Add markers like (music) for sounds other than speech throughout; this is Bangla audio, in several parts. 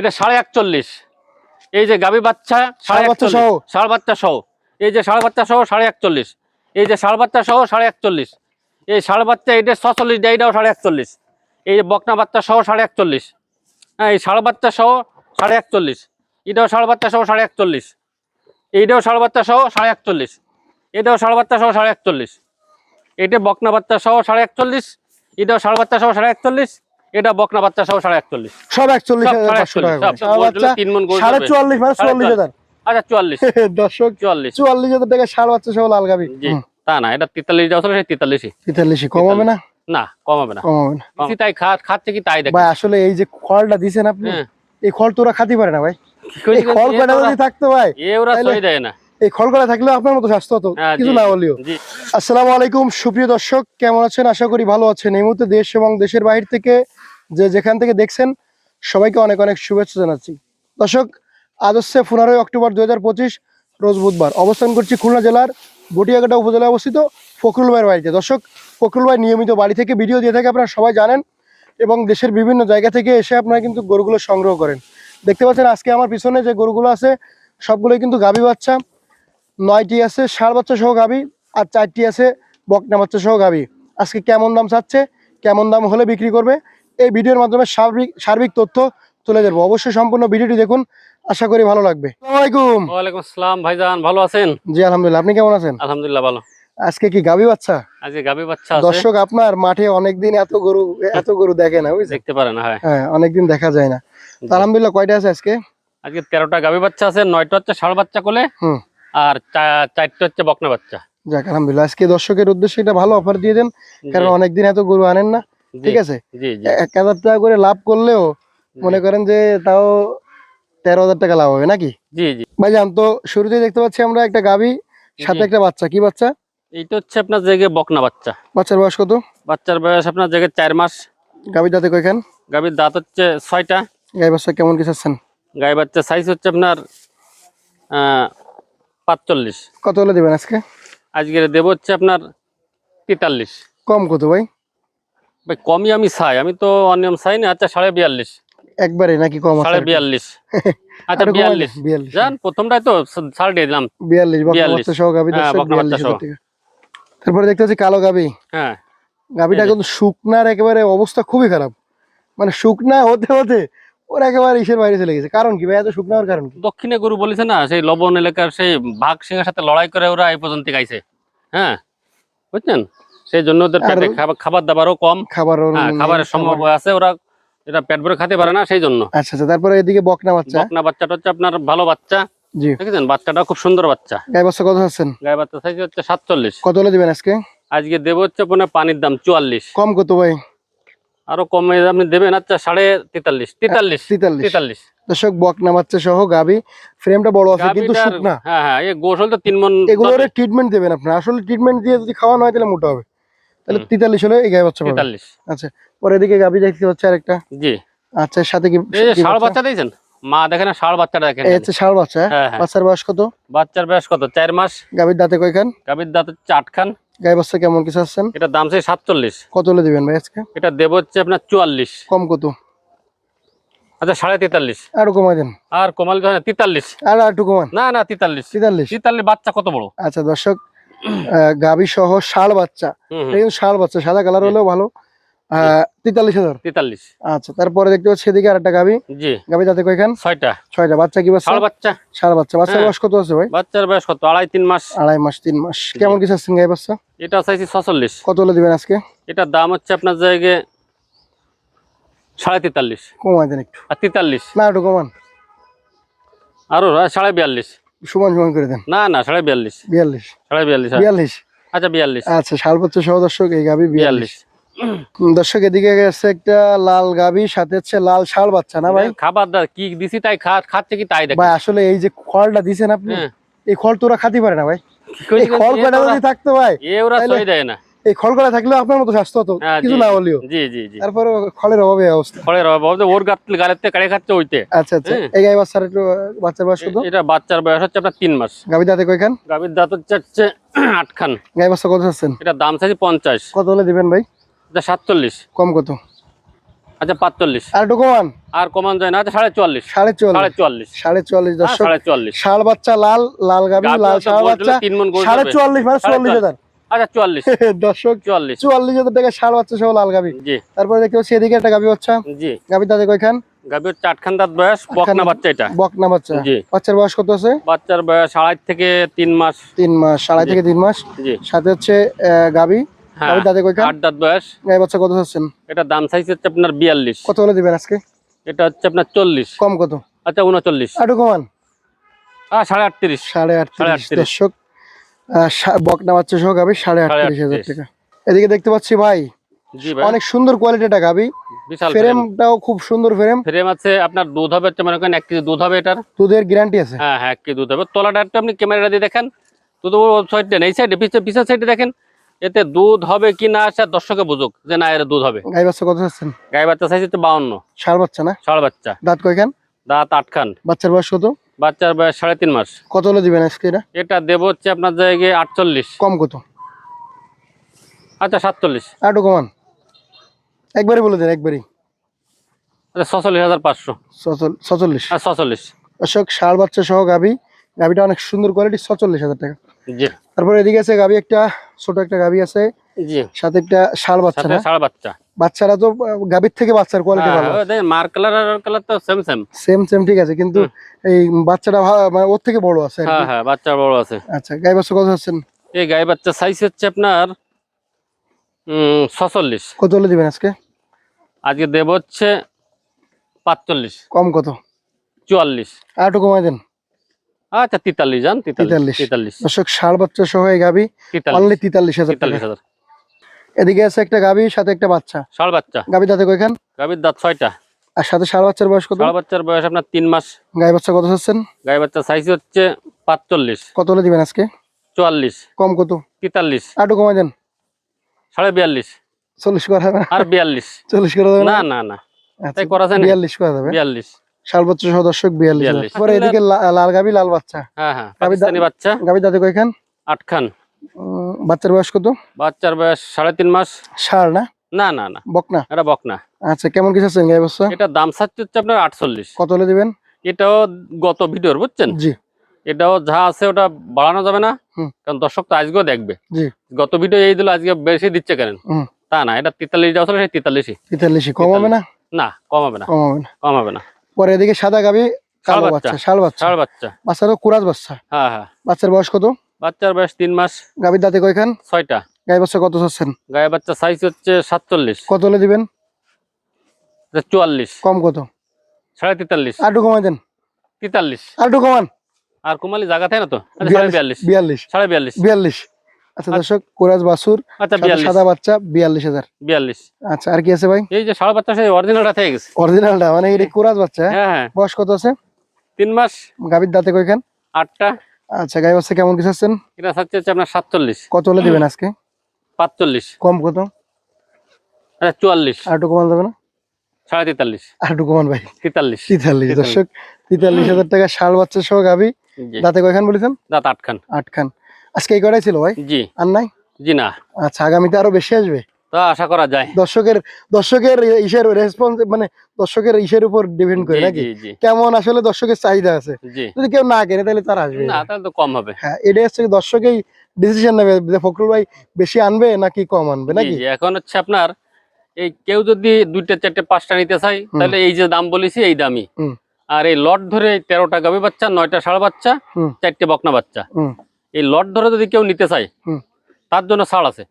এটা সাড়ে একচল্লিশ এই যে গাভী বাচ্চা সাড়ে সহ? ষাড় বাচ্চা সহ এই যে ষাড় বাচ্চা সহ সাড়ে একচল্লিশ এই যে ষাড় বাচ্চা সহ সাড়ে একচল্লিশ এই ষাড় বাচ্চা এটা ছচল্লিশ দেয় এটাও সাড়ে একচল্লিশ এই যে বকনা বাচ্চা সহ সাড়ে একচল্লিশ হ্যাঁ এই ষাড় বাচ্চা সহ সাড়ে একচল্লিশ এটাও ষাড় বাচ্চা সহ সাড়ে একচল্লিশ এইটাও ষাড় বাচ্চা সহ সাড়ে একচল্লিশ এটাও ষাড় বাচ্চা সহ সাড়ে একচল্লিশ এটা বকনা বাচ্চা সহ সাড়ে একচল্লিশ এটাও ষাড় বাচ্চা সহ সাড়ে একচল্লিশ এটা বকনা বাচ্চা সহ সাড়ে একচল্লিশ। সব একচল্লিশ সাড়ে সাড়ে। চুয়াল্লিশ মানে চুয়াল্লিশ হাজার? আচ্ছা চুয়াল্লিশ। (laughs) দর্শক চুয়াল্লিশ। চুয়াল্লিশ হাজার টাকা ষাড় বাচ্চা সহ লাল গাবি তা না এটা তেতাল্লিশ দেওয়া সেই তেতাল্লিশই। তেতাল্লিশই কম হবে না? না কমাবে না। কম হবে না। তাই খাচ্ছে কি তাই দেখ। ভাই আসলে এই যে খড়টা দিছেন আপনি হ্যাঁ। এই খড় তোরা খাতে পারে না ভাই। এই খড় কয়টা যদি থাকতো ভাই এ ওরা সই দেয় না। এই খড় করা থাকলে আপনার মতো স্বাস্থ্য হতো হ্যাঁ, কিছু না হলেও। আসসালামু আলাইকুম সুপ্রিয় দর্শক কেমন আছেন? আশা করি ভালো আছেন। এই মুহূর্তে দেশ এবং দেশের বাহির থেকে যে যেখান থেকে দেখছেন, সবাইকে অনেক অনেক শুভেচ্ছা জানাচ্ছি। দর্শক আজ হচ্ছে পনেরোই অক্টোবর দু হাজার পঁচিশ, রোজ বুধবার। অবস্থান করছি খুলনা জেলার বটিয়াঘাটা উপজেলায় অবস্থিত ফখরুল ভাইয়ের বাড়িতে। দর্শক, ফখরুল ভাই নিয়মিত বাড়ি থেকে ভিডিও দিয়ে থাকে, আপনারা সবাই জানেন, এবং দেশের বিভিন্ন জায়গা থেকে এসে আপনারা কিন্তু গরুগুলো সংগ্রহ করেন। দেখতে পাচ্ছেন, আজকে আমার পিছনে যে গরুগুলো আছে, সবগুলোই কিন্তু গাভী বাচ্চা। নয়টি আছে, ষাঁড় বাচ্চা সহ গাভী, আর চারটি আছে, বকনা বাচ্চা সহ গাভী। আজকে কেমন দাম চাচ্ছে, কেমন দাম হলে বিক্রি করবে এই ভিডিওর মাধ্যমে সার্বিক সার্বিক তথ্য তুলে ধরবো। অবশ্যই সম্পূর্ণ ভিডিওটি দেখুন। আশা করি ভালো লাগবে। আসসালামু ওয়ালাইকুম আসসালাম ভাইজান ভালো আছেন? জি আলহামদুলিল্লাহ। আপনি কেমন আছেন? আলহামদুলিল্লাহ ভালো। আজকে কি গাভী বাচ্চা? আজকে গাভী বাচ্চা আছে। দর্শক আপনার মাঠে অনেকদিন এত গরু এত গরু দেখে না বুঝছেন? দেখতে পারেন হ্যাঁ। হ্যাঁ অনেকদিন দেখা যায় না। তো আলহামদুলিল্লাহ কয়টা আছে আজকে? আজকে তেরোটা গাভী বাচ্চা আছে নয়টা হচ্ছে ষাড় বাচ্চা কোলে হুম। আর চা- চারটে হচ্ছে বকনা বাচ্চা। যাক আলহামদুলিল্লাহ। আজকে দর্শকের উদ্দেশ্যে এটা ভালো অফার দিয়ে দেন কারণ অনেকদিন এত গরু আনেন না। ঠিক আছে? এক হাজার টাকা করে লাভ করলেও মনে করেন যে তাও তেরো হাজার টাকা লাভ হবে নাকি? জি জি। ভাইজান তো শুরুতে দেখতে পাচ্ছি আমরা একটা গাভী সাথে একটা বাচ্চা কি বাচ্চা? এইটা হচ্ছে আপনার জায়গায় বকনা বাচ্চা। বাচ্চার বয়স কত? বাচ্চার বয়স আপনার জায়গায় চার মাস। দাঁতে কয়খান? দাঁত হচ্ছে ছয়টা। গাই বাচ্চা কেমন কি চাচ্ছেন? গাই বাচ্চা সাইজ হচ্ছে আপনার পাঁচচল্লিশ। কত হলে দিবেন আজকে? দেব হচ্ছে আপনার তেতাল্লিশ। কম কত ভাই? ভাই কমই আমি চাই। আমি তো অনিয়ম চাই না। আচ্ছা সাড়ে বিয়াল্লিশ। একবারে নাকি কম সাড়ে বিয়াল্লিশ। (laughs) আচ্ছা বিয়াল্লিশ। দেন, বিয়াল্লিশ। জান প্রথমটাই তো দিয়ে দিলাম। বিয়াল্লিশ বিয়াল্লিশ। হ্যাঁ, তারপরে দেখতে পাচ্ছি কালো হ্যাঁ। কিন্তু শুকনার একেবারে অবস্থা খুবই খারাপ। মানে শুকনা হতে হতে ওর একেবারে ইসের বাইরে চলে গেছে। কারণ কি ভাই? এত শুকনা হওয়ার কারণ কি? দক্ষিণে গরু বলেছে না সেই লবণ এলাকার সেই বাঘ সিংহের সাথে লড়াই করে ওরা এই পর্যন্ত গাইছে। হ্যাঁ বুঝছেন? সেই জন্য ওদের পেটে খাবার খাবার দাবারও কম। খাবার হ্যাঁ নেই, খাবারের সম্ভব আছে ওরা এটা পেট ভরে খেতে পারে না সেই জন্য। আচ্ছা আচ্ছা তারপরে এদিকে বকনা বাচ্চা। বকনা বাচ্চাটা হচ্ছে আপনার ভালো বাচ্চা জি। দেখেছেন? বাচ্চাটা খুব সুন্দর বাচ্চা। বাচ্চা কত আছেন গায়ে বাচ্চা সাইজ হচ্ছে সাতচল্লিশ। কত হলে দিবেন আজকে? আজকে দেবো হচ্ছে আপনার পানির দাম চুয়াল্লিশ। কম কত ভাই? আরও কমে আপনি দেবেন আচ্ছা সাড়ে তেতাল্লিশ। তেতাল্লিশ তেতাল্লিশ। তেতাল্লিশ। দর্শক বকনা বাচ্চা সহ গাবি ফ্রেমটা বড় আছে কিন্তু শুকনা। হ্যাঁ হ্যাঁ এই গোসল তো তিন মন এগুলোর ট্রিটমেন্ট দেবেন আপনার। আসলে ট্রিটমেন্ট দিয়ে যদি খাওয়ানো হয় তাহলে মোটা হবে। তাহলে হুম। তেতাল্লিশ হলে এই গাই বাচ্চা পাবে আচ্ছা পরে এদিকে গাবি দেখতে হচ্ছে আরেকটা। জি। আচ্ছা সাথে কি ষাড় বাচ্চা? দিয়েছেন মা দেখেন ষাড় বাচ্চাটা দেখেন। এই হচ্ছে ষাড় বাচ্চা। হ্যাঁ? হ্যাঁ। বাচ্চার বয়স কত? বাচ্চার বয়স কত? চার মাস। গাবির দাঁতে কয়খান? গাভীর দাঁত হচ্ছে আটখান গাই বাচ্চা কেমন কিছু এটার দাম কত হলে দিবেন ভাই আজকে? এটা দেব হচ্ছে আপনার চুয়াল্লিশ। কম কত? আচ্ছা সাড়ে তেতাল্লিশ। আরও কমাই দেন। আর কমাল তেতাল্লিশ। আর একটু কমান। না না তেতাল্লিশ। তেতাল্লিশ। তেতাল্লিশ বাচ্চা কত বড়? আচ্ছা দর্শক গাবি সহ ষাড় বাচ্চা। ষাড় বাচ্চা সাদা কালার হলেও ভালো। তেতাল্লিশ হাজার। তেতাল্লিশ। আচ্ছা তারপরে দেখতে পাচ্ছি এদিকে আর একটা গাবি গাবি কয়খান ছয়টা। ছয়টা। বাচ্চা কি বাচ্চা? ষাড় বাচ্চা। বাচ্চার হ্যাঁ। বয়স কত আছে ভাই? বাচ্চার বয়স কত? আড়াই তিন মাস। আড়াই মাস তিন মাস। কেমন গাই বাচ্চা? এটা চাইছি ছচল্লিশ। কত হলে দিবেন আজকে? এটার দাম হচ্ছে আপনার জায়গায় সাড়ে তেতাল্লিশ। কমাই দেন একটু। আর তেতাল্লিশ। না একটু কমান। আরও আর সাড়ে বিয়াল্লিশ। সমান সমান করে দেন। না না সাড়ে বিয়াল্লিশ। বিয়াল্লিশ। সাড়ে বিয়াল্লিশ হ্যাঁ। বিয়াল্লিশ? আচ্ছা বিয়াল্লিশ। আচ্ছা সর্বোচ্চ সহ দর্শক এই গাবি বিয়াল্লিশ। দর্শক এদিকে গেছে একটা লাল গাবি সাথে হচ্ছে লাল শাল বাচ্চা না ভাই? খাবার দাবার কি দিছি তাই খাচ্ছে কি তাই দেখ। ভাই আসলে এই যে খড়টা দিছেন আপনি হ্যাঁ। এই খড় তোরা খাতে পারে না ভাই। এই খড় কয়টা যদি থাকতো ভাই এ ওরা সই দেয় না। এই খড় করা থাকলে আপনার মতো স্বাস্থ্য হতো হ্যাঁ, কিছু না হলেও। জি জি জি। তারপরে খড়ের অভাবে অবস্থা। ফলের অভাব ওর গাত থেকে কাড়ে খাচ্ছে ওইতে। আচ্ছা আচ্ছা। হ্যাঁ। এই গাই বাচ্চার একটু বাচ্চার বয়স কত? এটা বাচ্চার বয়স হচ্ছে আপনার তিন মাস। গাবি দাঁতে কয়খান? গাভীর দাঁত হচ্ছে (clears throat) আটখান। গাই বাচ্চা কত আছেন এটা দাম চাইছি পঞ্চাশ। কত হলে দিবেন ভাই? এটা সাতচল্লিশ। কম কত? আচ্ছা পাঁচচল্লিশ। আর একটু কমান। আর কমান যায় না আচ্ছা সাড়ে চুয়াল্লিশ। সাড়ে চুয়াল্লিশ। সাড়ে চুয়াল্লিশ। সাড়ে চুয়াল্লিশ হ্যাঁ, দর্শক সাড়ে চুয়াল্লিশ। ষাড় বাচ্চা লাল লাল গাবি লাল গোল বাচ্চা দিলে তিন মণ গোল সাড়ে যাবে। চুয়াল্লিশ মানে সাড়ে চুয়াল্লিশ হাজার। আচ্ছা চুয়াল্লিশ। (laughs) দর্শক চুয়াল্লিশ। চুয়াল্লিশ হাজার টাকা ষাড় বাচ্চা সহ লাল গাবি। জি। তারপরে দেখতে পাচ্ছি এদিকে একটা গাবি বাচ্চা। জি। গাবি দাদা কয়খান? দাঁত বয়স বকনা বাচ্চা এটা। বকনা বাচ্চা। জি। বাচ্চার বয়স কত আছে? বাচ্চার বয়স আড়াই থেকে তিন মাস। তিন মাস আড়াই থেকে তিন মাস। জি। সাথে হচ্ছে গাবি। হ্যাঁ গাবি দাদা কয়খান? আট দাঁত বয়স। বাচ্চা কত চাচ্ছেন? এটা দাম চাইছে হচ্ছে আপনার বিয়াল্লিশ। কত হলে দিবেন আজকে? এটা হচ্ছে আপনার চল্লিশ। কম কত? আচ্ছা উনচল্লিশ। আটু কমান। সাড়ে আটত্রিশ। সাড়ে আটত্রিশ। দর্শক বকনা বাচ্চা সহ গাবি সাড়ে আটত্রিশ হাজার টাকা। এদিকে দেখতে পাচ্ছি ভাই জি অনেক সুন্দর কোয়ালিটিটা গাবি। ফ্রেমটাও খুব সুন্দর ফ্রেম ফ্রেম আছে আপনার দুধ হবে মনে করেন এক কেজি দুধ হবে এটার। দুধের গ্যারান্টি আছে। হ্যাঁ হ্যাঁ এক কেজি দুধ হবে। তলাটা একটু আপনি ক্যামেরা দিয়ে দেখেন। দুধ সাইড সাইডে দেখেন। এতে দুধ হবে কি না দর্শকে বুঝুক যে না এর দুধ হবে। গাই বাচ্চা কত চাচ্ছেন? গাই বাচ্চা সাইজ হচ্ছে বাউন্ন। ষাড় বাচ্চা না? ষাড় বাচ্চা। দাঁত কয়খান? দাঁত আটখান। বাচ্চার বয়স কত? বাচ্চার বয়স সাড়ে তিন মাস। কত হলে দিবেন আজকে এটা? এটা দেবো হচ্ছে আপনার জায়গায় আটচল্লিশ। কম কত? আচ্ছা সাতচল্লিশ। আটু কমান। একবারই বলে দেন একবারই। আচ্ছা ছচল্লিশ হাজার পাঁচশো। ছচল্লিশ। আর ছচল্লিশ। অশোক ষাড় বাচ্চা সহ গাবি গাবিটা অনেক সুন্দর কোয়ালিটি ছচল্লিশ হাজার টাকা। জি। তারপরে এদিকে আছে গাবি একটা ছোট একটা গাবি আছে। জি। সাথে একটা ষাড় বাচ্চা ষাড় বাচ্চা। বাচ্চারা তো গাভীর থেকে বাচ্চার কোয়ালিটি ভালো। মার কালার আর কালার তো সেম সেম সেম সেম ঠিক আছে কিন্তু এই বাচ্চাটা মানে ওর থেকে বড় আছে হ্যাঁ হ্যাঁ বাচ্চা বড় আছে। আচ্ছা গাই বাচ্চা কত হচ্ছেন? এই গাই বাচ্চা সাইজ হচ্ছে আপনার উম, ছচল্লিশ। কত হলে দিবেন আজকে? আজকে দেব হচ্ছে পাঁচচল্লিশ। কম কত? চুয়াল্লিশ। আর একটু কমাই দেন। আচ্ছা তেতাল্লিশ যান তেতাল্লিশ তেতাল্লিশ। তেতাল্লিশ। দর্শক ষাড় বাচ্চা সহ এই গাবি অনলি তেতাল্লিশ তেতাল্লিশ হাজার টাকা। তেতাল্লিশ হাজার। এদিকে আছে একটা গাবি সাথে একটা বাচ্চা। ষাড় বাচ্চা। গাবি দাঁতে কয়খান? গাভীর দাঁত ছয়টা। আর সাথে ষাড় বাচ্চার বয়স কত? ষাড় বাচ্চার বয়স আপনার তিন মাস। গাই বাচ্চা কত হচ্ছেন গাই বাচ্চা সাইজ হচ্ছে পাঁচচল্লিশ। কত হলে দিবেন আজকে? চুয়াল্লিশ। কম কত? তেতাল্লিশ। আর একটু কমাই দেন। সাড়ে বিয়াল্লিশ। চল্লিশ করা আর বিয়াল্লিশ। চল্লিশ করা না? না না আচ্ছা, তাই করা যায়? বিয়াল্লিশ করা যাবে? বিয়াল্লিশ। দর্শক বিয়াল্লিশ হাজার। এদিকে লাল গাবি লাল বাচ্চা। হ্যাঁ হ্যাঁ। গাবি দাঁতে কয়খান? আটখান। বাচ্চার বয়স কত? বাচ্চার বয়স সাড়ে তিন মাস। ষাড় না? না না না। বকনা? এটা বকনা। আচ্ছা কেমন কিছু আছেন গাই বাচ্চা এটা দাম চাচ্ছে হচ্ছে আপনার আটচল্লিশ। কত হলে দিবেন? এটাও গত ভিডিওর বুঝছেন? জি। এটাও যা আছে ওটা বাড়ানো যাবে না। হুম। কারণ দর্শক তো আজকেও দেখবে। জি। গত ভিডিও এই দিল আজকে বেশি দিচ্ছে কেন? হুম। তা না এটা তেতাল্লিশ ছিল সেই তেতাল্লিশই। তেতাল্লিশই। কম হবে না? না কমাবে না। কম হবে না। কমাবে না। পরে এদিকে সাদা গাবি কালো বাচ্চা। শাল বাচ্চা। ষাড় বাচ্চা। বাচ্চা তো কুরাজ বাচ্চা। হ্যাঁ হ্যাঁ। বাচ্চার বয়স কত? বাচ্চার বয়স তিন মাস গাবির দাঁতে কয়খান? ছয়টা। গায়ে বাচ্চা কত চাচ্ছেন? গায়ে বাচ্চা সাইজ হচ্ছে সাতচল্লিশ। কত হলে দিবেন? চুয়াল্লিশ। কম কত? সাড়ে তেতাল্লিশ। আটু কমাই দেন। তেতাল্লিশ। আটু কমান। আর কুমালি জায়গা থাকে না তো? আচ্ছা, বিয়াল্লিশ বিয়াল্লিশ। সাড়ে বিয়াল্লিশ। বিয়াল্লিশ। আচ্ছা দর্শক কুরাজ বাসুর আচ্ছা সাদা বাচ্চা বিয়াল্লিশ হাজার। বিয়াল্লিশ। আচ্ছা আর কি আছে ভাই? এই যে সাড়ে বাচ্চা সেই অরিজিনালটা থেকে গেছে। অরিজিনালটা মানে এটা কুরাজ বাচ্চা হ্যাঁ? হ্যাঁ হ্যাঁ। বয়স কত আছে? তিন মাস। গাবির দাঁতে কয়খান? আটটা। আচ্ছা গাই বাচ্চা কেমন কিছু আছেন এটা হচ্ছে হচ্ছে আপনার সাতচল্লিশ। কত হলে দিবেন আজকে? পাঁচচল্লিশ। কম কত? আচ্ছা চুয়াল্লিশ। আটু কমান যাবে না? সাড়ে তেতাল্লিশ। আটু কমান ভাই। তেতাল্লিশ। তেতাল্লিশ। দর্শক তেতাল্লিশ হাজার টাকা শাল বাচ্চা সহ গাবি। দাঁতে কয়খান বলেছেন? দাঁত আটখান। আটখান। আজকে এই কটাই ছিল ভাই? জি। আর নাই? জি না। আচ্ছা আগামীতে আরও বেশি আসবে? তা আশা করা যায়। দর্শকের দর্শকের ইসের রেসপন্স মানে দর্শকের ইসের উপর ডিপেন্ড করে নাকি? কেমন আসলে দর্শকের চাহিদা আছে? যদি কেউ না কেনে তাহলে তার আসবে না তাহলে তো কম হবে। হ্যাঁ এটা হচ্ছে দর্শকেই ডিসিশন নেবে যে ফখরুল ভাই বেশি আনবে নাকি কম আনবে নাকি? এখন হচ্ছে আপনার এই কেউ যদি দুইটা চারটে পাঁচটা নিতে চাই তাহলে এই যে দাম বলেছি এই দামই। আর এই লট ধরে তেরোটা গাভী বাচ্চা নয়টা ষাড় বাচ্চা চারটে বকনা বাচ্চা। এই লট ধরে যদি কেউ নিতে চায় তার জন্য ছাড় আছে।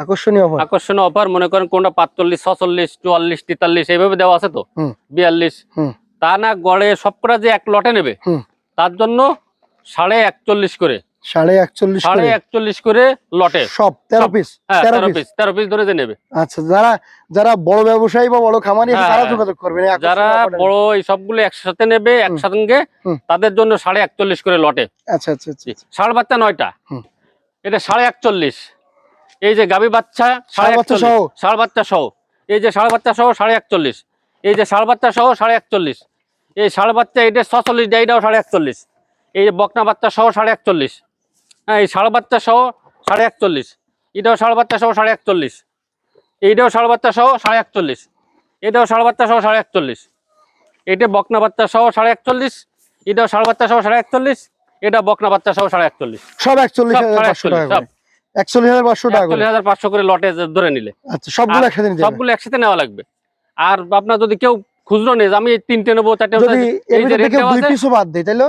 আকর্ষণীয় অফার আকর্ষণীয় অফার মনে করেন কোনটা পাঁচচল্লিশ ছচল্লিশ চুয়াল্লিশ তেতাল্লিশ এইভাবে দেওয়া আছে তো? বিয়াল্লিশ। তা না গড়ে সবকটা যে এক লটে নেবে তার জন্য সাড়ে একচল্লিশ করে। সাড়ে একচল্লিশ সাড়ে করে? একচল্লিশ করে লটে। সব তেরো পিস হ্যাঁ তেরো পিস পিস তেরো পিস ধরে নেবে। আচ্ছা যারা যারা বড় ব্যবসায়ী বা বড় খামারি হ্যাঁ, তারা হ্যাঁ। যোগাযোগ করবেন যারা বড় এই সবগুলো একসাথে নেবে হুম। তাদের জন্য সাড়ে একচল্লিশ করে লটে। আচ্ছা আচ্ছা আচ্ছা। ষাড় বাচ্চা নয়টা। এটা সাড়ে একচল্লিশ। এই যে গাভী বাচ্চা সাড়ে একচল্লিশ সহ? ষাড় বাচ্চা সহ এই যে ষাড় বাচ্চা সহ সাড়ে একচল্লিশ এই যে ষাড় বাচ্চা সহ সাড়ে একচল্লিশ এই ষাড় বাচ্চা এটা ছচল্লিশ এটাও সাড়ে একচল্লিশ এই যে বকনা বাচ্চা সহ সাড়ে একচল্লিশ হ্যাঁ এই ষাড় বাচ্চা সহ সাড়ে একচল্লিশ এটাও ষাড় বাচ্চা সহ সাড়ে একচল্লিশ এইটাও ষাড় বাচ্চা সহ সাড়ে একচল্লিশ এটাও সাড়ে বাচ্চা সহ সাড়ে একচল্লিশ এটা বকনা বাচ্চা সহ সাড়ে একচল্লিশ এটাও সাড়ে বাচ্চা সহ সাড়ে একচল্লিশ এটা বকনা বাচ্চা সহ সাড়ে একচল্লিশ সব একচল্লিশ সব হাজার সাড়ে পাঁচশো টাকা একচল্লিশ, হাজার পাঁচশো টাকা একচল্লিশ হাজার পাঁচশো করে লটে ধরে নিলে। আচ্ছা সবগুলো একসাথে সবগুলো একসাথে নেওয়া লাগবে। আর আপনার যদি কেউ খুচরো নেই আমি তিনটে নেব চারটে নেব, যদি এর এই যে ভিতরে কেউ রেটটা দুই পিসও বাদ দেয় তাইলে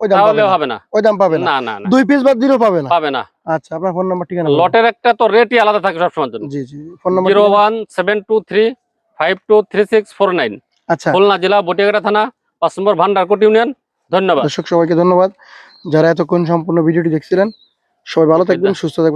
ওই দাম পাবে হবে না। ওই দাম পাবে না। না না না। দুই পিস বাদ দিলেও পাবে না। পাবে না। আচ্ছা আপনার ফোন নাম্বার ঠিকানা লটের একটা তো রেটই আলাদা থাকে সবসময় জন্য। জি জি phone number zero one seven two three five two three six four nine. আচ্ছা। খুলনা জেলা বটিয়াঘাটা থানা পাঁচ নম্বর ভান্ডারকোট ইউনিয়ন। ধন্যবাদ। দর্শক সবাইকে ধন্যবাদ। যারা এতক্ষণ সম্পূর্ণ ভিডিওটি দেখছিলেন সবাই ভালো থাকবেন সুস্থ থাকবেন।